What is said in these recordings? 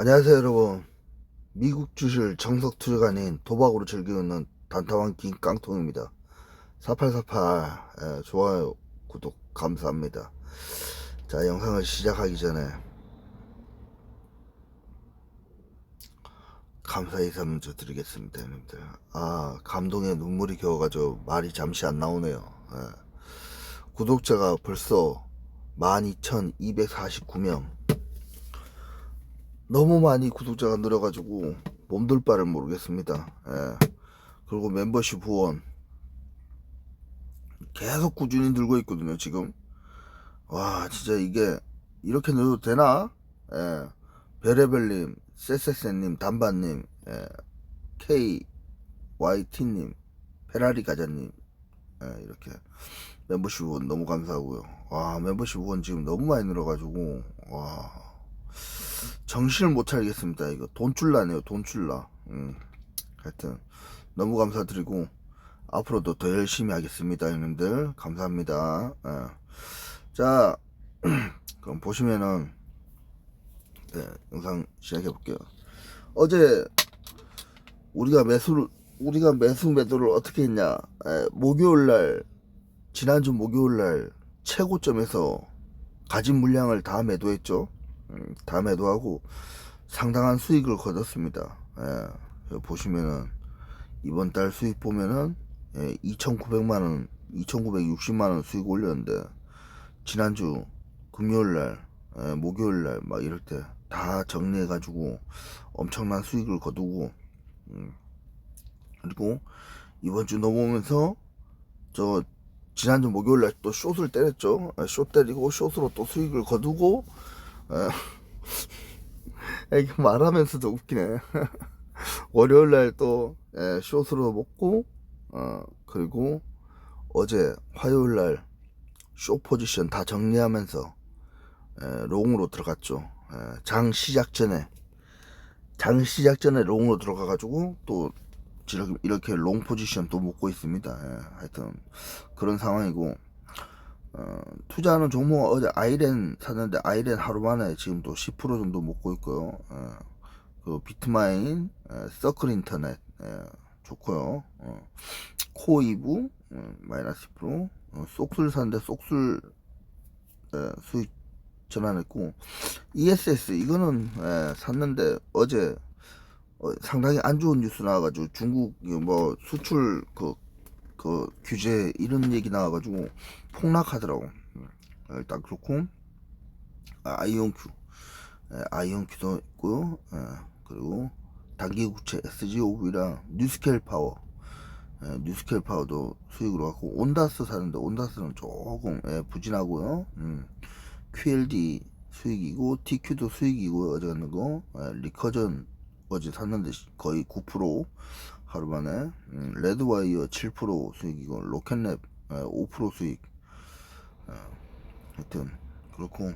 안녕하세요 여러분. 미국 주실 정석 투자가 아닌 도박으로 즐기는 단타왕 긴 깡통입니다. 4848 예, 좋아요 구독 감사합니다. 자 영상을 시작하기 전에 감사 인사 먼저 드리겠습니다 여러분들. 아 감동에 눈물이 겨워가지고 말이 잠시 안 나오네요. 예. 구독자가 벌써 12,249명 너무 많이 구독자가 늘어가지고 몸둘 바를 모르겠습니다. 예. 그리고 멤버십 후원 계속 꾸준히 늘고 있거든요. 지금 와 진짜 이게 이렇게 늘어도 되나? 예. 베레벨님, 세세세님, 단반님, 예. K YT님, 페라리 가자님 예, 이렇게 멤버십 후원 너무 감사하고요. 와 멤버십 후원 지금 너무 많이 늘어가지고 와. 정신을 못 차리겠습니다. 이거 돈줄라네요. 돈줄라. 음. 하여튼 너무 감사드리고 앞으로도 더 열심히 하겠습니다, 형님들. 감사합니다. 예. 자, 그럼 보시면은 네, 영상 시작해 볼게요. 어제 우리가 매수를 우리가 매수 매도를 어떻게 했냐? 예, 목요일 날 지난주 목요일 날 최고점에서 가진 물량을 다 매도했죠. 음, 다 매도하고 상당한 수익을 거뒀습니다. 예, 보시면은 이번 달 수익 보면은 예, 2,900만 원, 2,960만 원 수익 올렸는데 지난주 금요일 날, 예, 목요일 날 막 이럴 때 다 정리해 가지고 엄청난 수익을 거두고 음, 그리고 이번 주 넘어오면서 저 지난주 목요일 날 또 숏을 때렸죠. 예, 숏 때리고 숏으로 또 수익을 거두고 에, 이게 말하면서도 웃기네. 월요일 날또 예, 숏으로 먹고 어 그리고 어제 화요일 날숏 포지션 다 정리하면서 예, 롱으로 들어갔죠. 예, 장 시작 전에 장 시작 전에 롱으로 들어가 가지고 또 이렇게, 롱 포지션 또 먹고 있습니다. 예, 하여튼 그런 상황이고 어, 투자하는 종목은 어제 아이렌 샀는데 아이렌 하루 만에 지금 또 10% 정도 먹고 있고요. 어, 그 비트마인, 에, 서클 인터넷 에, 좋고요. 어, 코이브 어, 마이너스 10%, 어, 쏙술 샀는데 쏙술 에, 수익 전환했고 ESS 이거는 에, 샀는데 어제 어, 상당히 안 좋은 뉴스 나와가지고 중국 뭐 수출 그, 그 규제 이런 얘기 나와가지고 폭락하더라고. 음, 일단 그렇고 아, 아이온큐, 예, 아이온큐도 있고요. 예, 그리고 단기국채 SGOV랑 뉴스케일 파워, 예, 뉴스케일 파워도 수익으로 갖고 온다스 사는데 온다스는 조금 예, 부진하고요. 음, QLD 수익이고 TQ도 수익이고요. 어제 갔는 거 예, 리커전 어제 샀는데 거의 9% 하루 만에. 음, 레드와이어 7% 수익이고 로켓랩 예, 5% 수익. 어, 하여튼 그렇고.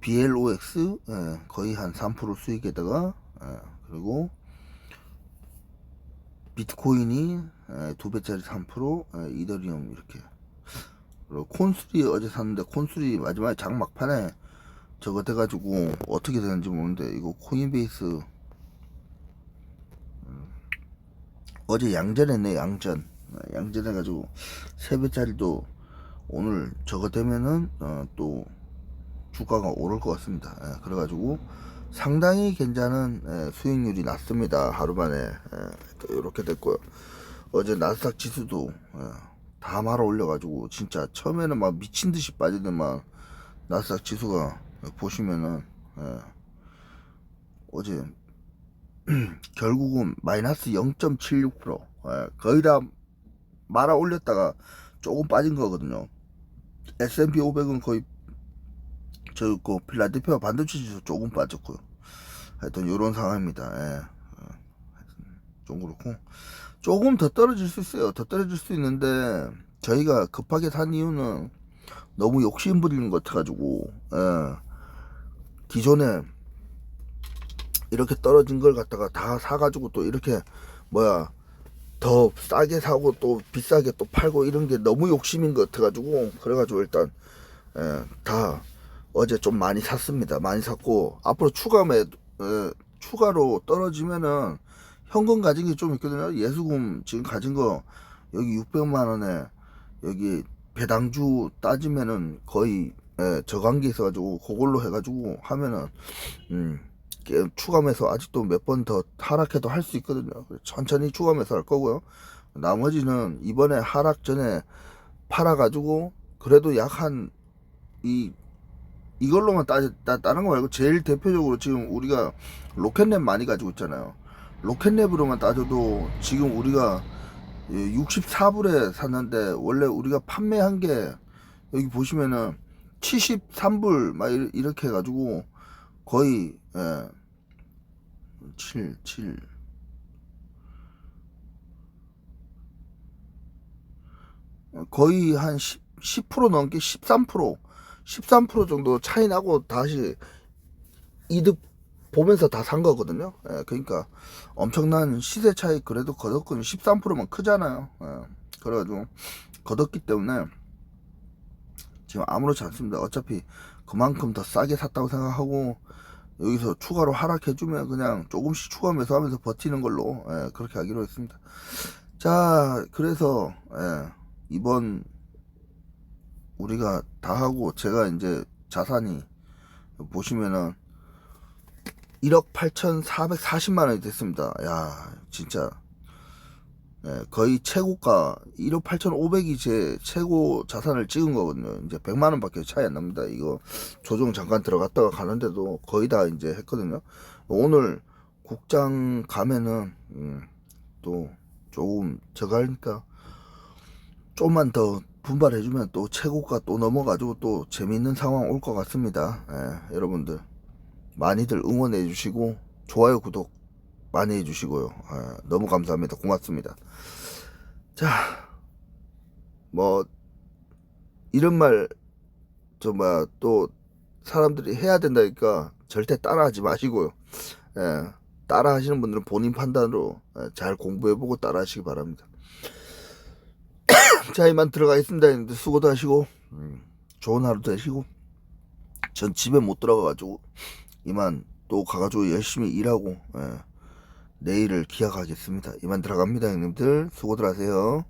BLOX 예, 거의 한 3% 수익에다가 예, 그리고 비트코인이 예, 두 배짜리 3% 예, 이더리움 이렇게. 그리고 콘수리 어제 샀는데 콘수리 마지막에 장 막판에 저거 돼가지고 어떻게 되는지 모르는데 이거 코인베이스 음, 어제 양전했네 양전 예, 양전해가지고 세 배짜리도 오늘 저거 되면은 어, 또 주가가 오를 것 같습니다. 예, 그래가지고 상당히 괜찮은 예, 수익률이 났습니다. 하루 만에 예, 이렇게 됐고요. 어제 나스닥 지수도 예, 다 말아 올려가지고 진짜 처음에는 막 미친 듯이 빠지더만 나스닥 지수가 보시면은 예, 어제 결국은 마이너스 0.76% 예, 거의 다 말아 올렸다가 조금 빠진 거거든요. S&P 500은 거의 저그 필라델피아 반도체 지수 조금 빠졌고요. 하여튼 이런 상황입니다. 예. 어, 하여튼 좀 그렇고 조금 더 떨어질 수 있어요. 더 떨어질 수 있는데 저희가 급하게 산 이유는 너무 욕심 부리는 것 같아가지고 예. 기존에 이렇게 떨어진 걸 갖다가 다 사가지고 또 이렇게 뭐야 더 싸게 사고 또 비싸게 또 팔고 이런 게 너무 욕심인 것 같아가지고 그래가지고 일단 예, 다 어제 좀 많이 샀습니다. 많이 샀고 앞으로 추가 매 에, 추가로 떨어지면은 현금 가진 게 좀 있거든요. 예수금 지금 가진 거 여기 600만 원에 여기 배당주 따지면은 거의 예, 저관계 있어가지고 그걸로 해가지고 하면은 음 깨- 추가매수 아직도 몇 번 더 하락해도 할 수 있거든요. 천천히 추가매수 할 거고요. 나머지는 이번에 하락 전에 팔아가지고 그래도 약 한 이 이걸로만 따, 따, 다른 거 말고 제일 대표적으로 지금 우리가 로켓랩 많이 가지고 있잖아요. 로켓랩으로만 따져도 지금 우리가 64불에 샀는데 원래 우리가 판매한 게 여기 보시면은 73불 막 이- 이렇게 해가지고 거의 예, 7 7 거의 한 10, 10% 넘게 13% 13% 정도 차이 나고 다시 이득 보면서 다 산 거거든요. 예, 그러니까 엄청난 시세 차이 그래도 거뒀거든요. 13%면 크잖아요. 예, 그래가지고 거뒀기 때문에 지금 아무렇지 않습니다. 어차피 그만큼 더 싸게 샀다고 생각하고 여기서 추가로 하락해주면 그냥 조금씩 추가 매수하면서 버티는 걸로 예, 그렇게 하기로 했습니다. 자, 그래서 예, 이번 우리가 다 하고 제가 이제 자산이 보시면은 1억 8,440만 원이 됐습니다. 야, 진짜 예, 거의 최고가 1억 8,500이 제 최고 자산을 찍은 거거든요. 이제 100만 원밖에 차이 안 납니다. 이거 조정 잠깐 들어갔다가 가는데도 거의 다 이제 했거든요. 오늘 국장 가면은 음, 또 조금 저거 하니까 좀만 더 분발해주면 또 최고가 또 넘어가지고 또 재밌는 상황 올 것 같습니다. 예, 여러분들 많이들 응원해 주시고 좋아요 구독 많이 해주시고요. 아, 너무 감사합니다. 고맙습니다. 자, 뭐 이런 말 정말 또 사람들이 해야 된다니까 절대 따라하지 마시고요. 예, 따라하시는 분들은 본인 판단으로 예, 잘 공부해보고 따라하시기 바랍니다. 자, 이만 들어가겠습니다. 수고도 하시고 음, 좋은 하루 되시고 전 집에 못 들어가가지고 이만 또 가가지고 열심히 일하고 예, 내일을 기약하겠습니다. 이만 들어갑니다, 형님들. 수고들 하세요.